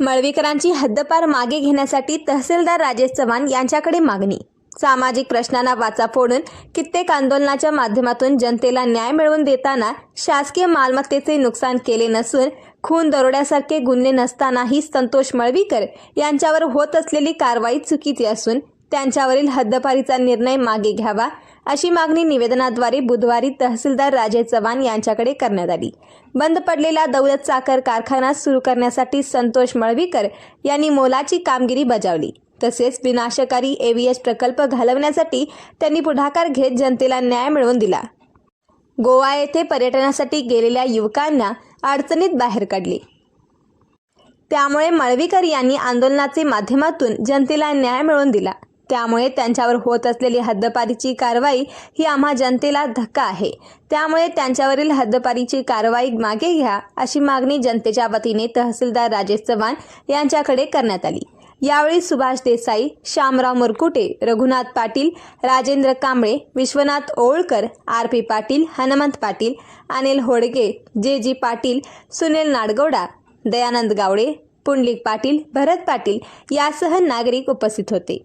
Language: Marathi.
मळवीकरांची हद्दपार मागे घेण्यासाठी तहसीलदार राजेश चव्हाण यांच्याकडे मागणी. सामाजिक प्रश्नांना वाचा फोडून कित्येक आंदोलनाच्या माध्यमातून जनतेला न्याय मिळवून देताना शासकीय मालमत्तेचे नुकसान केले नसून खून दरोड्यासारखे गुन्हे नसतानाही संतोष मळवीकर यांच्यावर होत असलेली कारवाई चुकीची असून त्यांच्यावरील हद्दपारीचा निर्णय मागे घ्यावा अशी मागणी निवेदनाद्वारे बुधवारी तहसीलदार राजे चव्हाण यांच्याकडे करण्यात आली. बंद पडलेला दौलत साखर कारखाना सुरू करण्यासाठी संतोष मळवीकर यांनी मोलाची कामगिरी बजावली. तसेच विनाशकारी एव्हीएस प्रकल्प घालवण्यासाठी त्यांनी पुढाकार घेत जनतेला न्याय मिळवून दिला. गोवा येथे पर्यटनासाठी गेलेल्या युवकांना अडचणीत बाहेर काढले. त्यामुळे मळवीकर यांनी आंदोलनाचे माध्यमातून जनतेला न्याय मिळवून दिला. त्यामुळे त्यांच्यावर होत असलेली हद्दपारीची कारवाई ही आम्हा जनतेला धक्का आहे. त्यामुळे त्यांच्यावरील हद्दपारीची कारवाई मागे घ्या अशी मागणी जनतेच्या वतीने तहसीलदार राजेश चव्हाण यांच्याकडे करण्यात आली. यावेळी Subhash Desai Shyamrao Murkute Raghunath Patil Rajendra Kamble Vishwanath Olkar R P Patil Hanumant Patil Anil Hodge J G Patil Sunil Nadgouda Dayanand Gawade Pundalik Patil भरत पाटील यासह नागरिक उपस्थित होते.